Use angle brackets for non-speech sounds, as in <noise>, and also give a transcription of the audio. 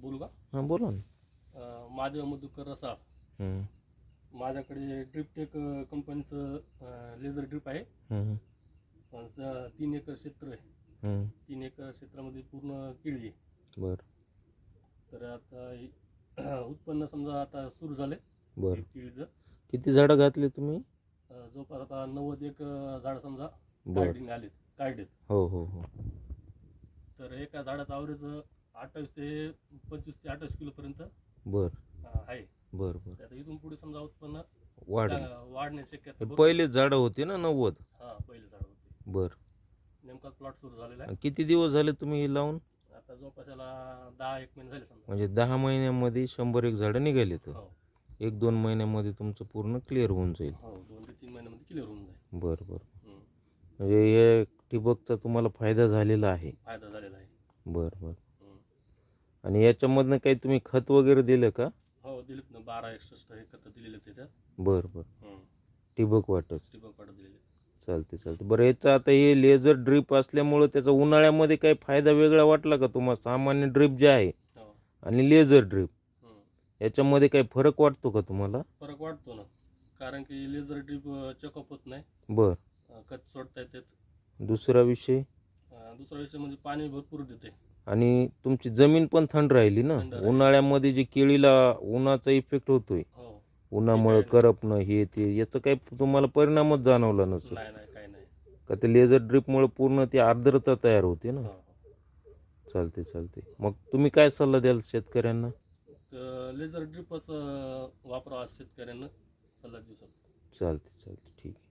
बोलू का? हां बोला ना. महादेव मधुकर रसाळ. माझ्याकडे ड्रिपटेक कंपनीचं लेझर ड्रिप आहे. तीन एकर क्षेत्र आहे. हं. तीन एकर क्षेत्रामध्ये पूर्ण केळी आहे. बरं. तर आता <clears throat> उत्पन्न समजा आता सुरू झाले बरं. केळीचं. किती झाडं घातली तुम्ही? जवळपास आता नव्वद एक झाड समजा आलेत काढलेत. हो हो हो. तर एका झाडाचं ॲव्हरेज अठ्ठावीस ते पंचवीस ते अठ्ठावीस किलोपर्यंत बरं. आहे. बरं बरं. आता इथून पुढे समजा उत्पन्न वाढेल चांग- वाढण्याची शक्यता पहिलेच झाडं होती ना नव्वद? हा पहिले झाड होते. बरं. नेमकाच प्लॉट सुरू झालेला आहे. आणि किती दिवस झाले तुम्ही हे लावून? आता जवळपास याला दहा एक महिने झाले समजा. म्हणजे दहा महिन्यामध्ये शंभर एक झाडं निघाली तर? हो. एक दोन महिन्यामध्ये तुमचं पूर्ण क्लिअर होऊन जाईल. हो दोन ते तीन महिन्यामध्ये क्लिअर होऊन जाईल. बरं बरं. हम्म. म्हणजे हे ठिबकचा तुम्हाला फायदा झालेला आहे. फायदा झालेला आहे. बरं बरं. आणि याच्यामधनं काही तुम्ही खत वगैरे दिलं का? हो दिलेत ना. बारा एकसष्ट हे खतं दिलेले त्याच्यात. बरं बरं. ठिबक वाटच ठिबक पाडत दिलेले चालते चालते बरं याचा आता हे लेझर ड्रीप असल्यामुळं त्याचा उन्हाळ्यामध्ये काही फायदा वेगळा वाटला का तुम्हाला? सामान्य ड्रीप जे आहे हो. आणि लेझर ड्रीप. याच्यामध्ये काही फरक वाटतो का तुम्हाला? फरक वाटतो ना. कारण की लेझर ड्रीप चेकअप होत नाही. बर. अं, खत सोडता येतात दुसरा विषय? दुसरा विषय म्हणजे पाणी भरपूर देते. आणि तुमची जमीन पण थंड राहिली ना? थंड राहिली. उन्हाळ्यामध्ये जे केळीला उन्हाचा इफेक्ट होतोय. हो. उन्हामुळे. करपणं हे ते याचा काही तुम्हाला परिणामच जाणवला नसेल. नाही नाही काही नाही. का ते लेझर ड्रीपमुळे पूर्ण ती आर्द्रता तयार होते ना? हो. हो. चालते चालते मग तुम्ही काय सल्ला द्याल शेतकऱ्यांना? तर लेझर ड्रिपच वापरावा शेतकऱ्यांना. सल्ला देऊ शकतो. चालते चालते ठीक आहे.